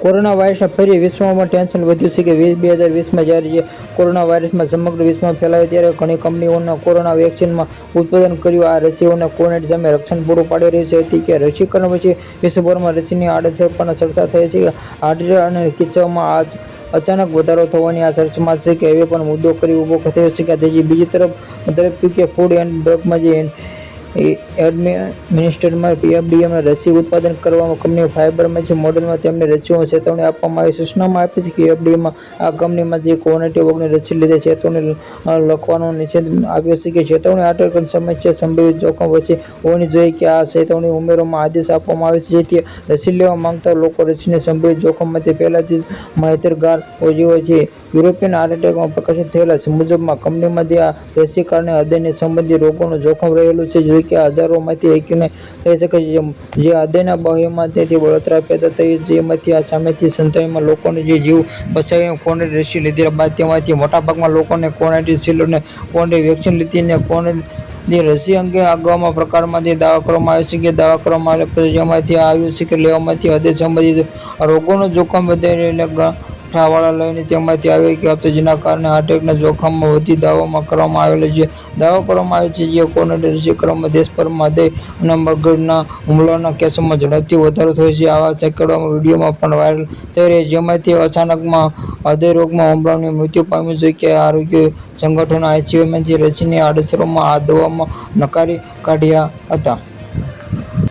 Corona વાયરસના ફરી વિશ્વમાં ટેન્શન વધ્યું છે કે વીસ બે હજાર વીસમાં જ્યારે જે કોરોના વાયરસમાં સમગ્ર વિશ્વમાં ફેલાયો ત્યારે ઘણી કંપનીઓના કોરોના વેક્સિનમાં ઉત્પાદન કર્યું. આ રસીઓને કોવિડ સામે રક્ષણ પૂરું પાડી રહ્યું છે. હતી કે રસીકરણ પછી વિશ્વભરમાં રસીની આડઅસર પણ ચર્ચા થઈ છે. હાર્ટ અને કિસ્સામાં આજ અચાનક વધારો થવાની આ ચર્ચામાં છે કે હવે પણ મુદ્દો કરી ઊભો થયો છે કે બીજી તરફ તરફ કે ફૂડ એન્ડ ડ્રગમાં જે એડમિનિસ્ટ્રેટમાં પીએફડીએમના રસી ઉત્પાદન કરવામાં કંપનીઓ ફાઇબરમાં જે મોડલમાં તેમને રસીઓ ચેતવણી આપવામાં આવી સૂચનામાં આપી છે કે એફડીએમાં આ કંપનીમાં જે કોવિડ ઓગણીસ રસી લીધે ચેતવણી લખવાનો નિષેધ આપ્યો છે કે ચેતવણી આટલ સમસ્યા સંભવિત જોખમ વચ્ચે હોવાની જોઈએ કે આ ચેતવણી ઉમેરોમાં આદેશ આપવામાં આવે છે, જેથી રસી લેવા માંગતા લોકો રસીને સંભવિત જોખમમાંથી પહેલાથી જ માહિતગાર હોય છે. યુરોપિયન આર્ટેકમાં પ્રકાશિત થયેલા મુજબમાં કંપનીમાંથી આ રસી કારણે હૃદયને સંબંધિત રોગોનું જોખમ રહેલું છે કે હજારોમાંથી એકને થઈ શકે છે. જે હૃદયના બાહ્યમાં તેથી બળતરા પેદા થઈ જેમાંથી આ સામેથી સંતાઈમાં લોકોને જે જીવ બચાવ્યો કોને રસી લીધા? બાદ તેમાંથી મોટાભાગમાં લોકોને કોનેટી સીલ કોવિડ વેક્સિન લીધીને કોને રસી અંગે અગાઉમાં પ્રકારમાંથી દાવા કરવામાં આવે છે કે દાવા કરવામાં આવે પછી જેમાંથી આવ્યું છે કે લેવામાંથી હૃદય સંબંધિત રોગોનું જોખમ વધારે ગંઠાવાળા લઈને તેમાંથી આવે કે આપતો જેના કારણે હાર્ટ જોખમમાં વધી દાવામાં કરવામાં આવેલો છે. દાવો કરવામાં આવે છે જે કોવિડ રસીકરણમાં દેશભરમાં હૃદય અને મગજના હુમલાના કેસોમાં ઝડપથી વધારો થયો છે. આવા સેંકડોમાં વિડીયોમાં પણ વાયરલ થઈ રહ્યા જેમાંથી અચાનકમાં હૃદય રોગમાં હુમલાનું મૃત્યુ પામ્યું છે કે આરોગ્ય સંગઠનો આઈસીયુમાંથી રસીની આડઅસરોમાં આ દવામાં નકારી કાઢ્યા હતા.